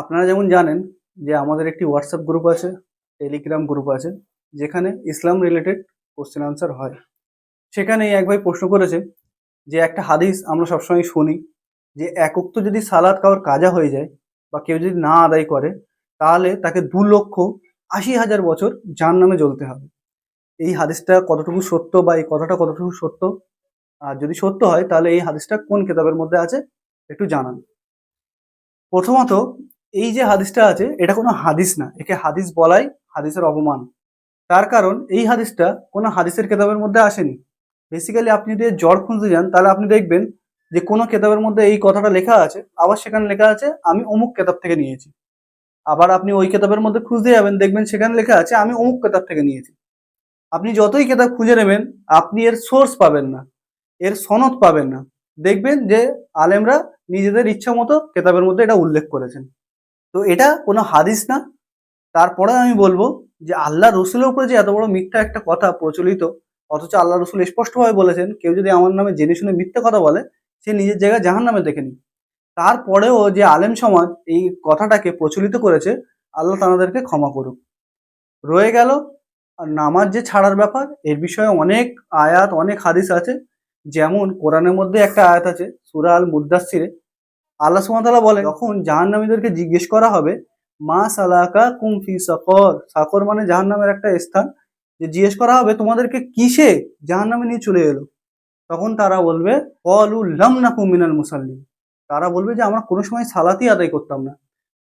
আপনারা যেমন জানেন যে আমাদের একটি হোয়াটসঅ্যাপ গ্রুপ আছে টেলিগ্রাম গ্রুপ আছে, যেখানে ইসলাম রিলেটেড কোশ্চেন আনসার হয়। সেখানে এক ভাই প্রশ্ন করেছে যে, একটা হাদিস আমরা সবসময় শুনি যে একক তো যদি সালাদ কাউর কাজা হয়ে যায় বা কেউ যদি না আদায় করে, তাহলে তাকে দু লক্ষ আশি হাজার বছর যার নামে জ্বলতে হবে। এই হাদিসটা কতটুকু সত্য বা এই কথাটা কতটুকু সত্য? আর যদি সত্য হয়, তাহলে এই হাদিসটা কোন কেতাবের মধ্যে আছে, একটু জানান। প্রথমত এই যে হাদিসটা আছে, এটা কোনো হাদিস না। একে হাদিস বলাই হাদিসের অপমান। তার কারণ এই হাদিসটা কোনো হাদিসের কেতাবের মধ্যে আসেনি। বেসিক্যালি আপনি যদি জড় খুঁজতে যান, তাহলে আপনি দেখবেন যে কোনো কেতাবের মধ্যে এই কথাটা লেখা আছে, আবার সেখানে লেখা আছে, আমি অমুক কেতাব থেকে নিয়েছি। আবার আপনি ওই কেতাবের মধ্যে খুঁজতে যাবেন, দেখবেন সেখানে লেখা আছে, আমি অমুক কেতাব থেকে নিয়েছি। আপনি যতই কেতাব খুঁজে নেবেন, আপনি এর সোর্স পাবেন না, এর সনদ পাবেন না। দেখবেন যে আলেমরা নিজেদের ইচ্ছা মতো কেতাবের মধ্যে এটা উল্লেখ করেছেন। তো এটা কোনো হাদিস না। তারপরে আমি বলব যে আল্লাহ রসুলের উপরে যে এত বড় মিথ্যা একটা কথা প্রচলিত, অথচ আল্লাহ রসুল স্পষ্টভাবে বলেছেন, কেউ যদি আমার নামে জেনে শুনে মিথ্যা কথা বলে, সে নিজের জায়গায় জাহান নামে দেখে নি তারপরেও যে আলেম সমাজ এই কথাটাকে প্রচলিত করেছে, আল্লাহ তাদেরকে ক্ষমা করুক। রয়ে গেল, আর নামাজ যে ছাড়ার ব্যাপার, এর বিষয়ে অনেক আয়াত, অনেক হাদিস আছে। যেমন কোরআনের মধ্যে একটা আয়াত আছে, সুরা আল মুদাসিরে আল্লাহ সুমতাল্লাহ বলে যখন জাহান্নামীদেরকে জিজ্ঞেস করা হবে, মা সালাকা কুমফি সাকর সাকর মানে জাহান্নামের একটা স্থান, যে জিজ্ঞেস করা হবে তোমাদেরকে কিসে জাহান্নামে নিয়ে চলে এলো? তখন তারা বলবে কলু লাম না কুমিনাল মুসাল্লি তারা বলবে যে, আমরা কোনো সময় সালাতি আদায় করতাম না।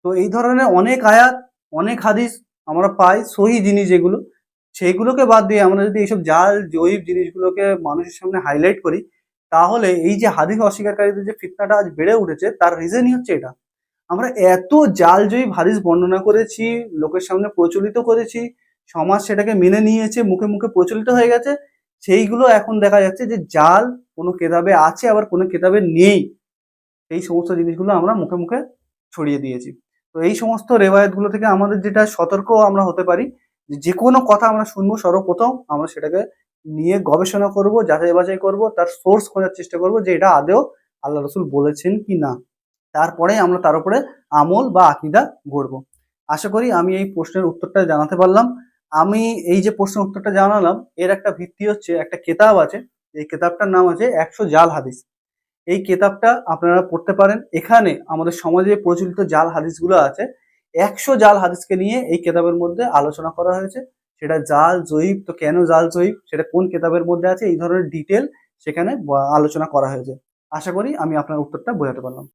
তো এই ধরনের অনেক আয়াত, অনেক হাদিস আমরা পাই, সহি জিনিস যেগুলো, সেইগুলোকে বাদ দিয়ে আমরা যদি এইসব জাল, জৈব জিনিসগুলোকে মানুষের সামনে হাইলাইট করি তাহলে এই যে হাদিস অস্বীকারীদের যে ফিতনাটা আজ বেড়ে উঠেছে, তার রিজনই হচ্ছে এটা। আমরা এত জাল জয়ী হাদিস বর্ণনা করেছি, লোকের সামনে প্রচলিত করেছি, সমাজ সেটাকে মেনে নিয়েছে, মুখে মুখে প্রচলিত হয়ে গেছে, সেইগুলো এখন দেখা যাচ্ছে যে জাল কোনো কেতাবে আছে, আবার কোনো কেতাবে নেই। এই সমস্ত জিনিসগুলো আমরা মুখে মুখে ছড়িয়ে দিয়েছি। তো এই সমস্ত রেওয়ায়তগুলো থেকে আমাদের যেটা সতর্ক আমরা হতে পারি, যে যে কোনো কথা আমরা শুনব সর্বপ্রথম, আমরা সেটাকে নিয়ে গবেষণা করব, যাচাই বাছাই করব, তার সোর্স খোঁজার চেষ্টা করব যে এটা আদেও আল্লাহ রসুল বলেছেন কি না। তারপরে আমরা তার উপরে আমল বা আকিদা গড়ব। আশা করি আমি এই প্রশ্নের উত্তরটা জানাতে পারলাম। আমি এই যে প্রশ্নের উত্তরটা জানালাম, এর একটা ভিত্তি হচ্ছে, একটা কেতাব আছে, এই কেতাবটার নাম আছে একশো জাল হাদিস। এই কেতাবটা আপনারা পড়তে পারেন। এখানে আমাদের সমাজে প্রচলিত জাল হাদিসগুলো আছে। একশো জাল হাদিসকে নিয়ে এই কেতাবের মধ্যে আলোচনা করা হয়েছে। সেটা জাল জৈব তো কেন জাল জৈব সেটা কোন কেতাবের মধ্যে আছে? এই ধরনের ডিটেল সেখানে আলোচনা করা হয়েছে। আশা করি আমি আপনার উত্তরটা বোঝাতে পারলাম।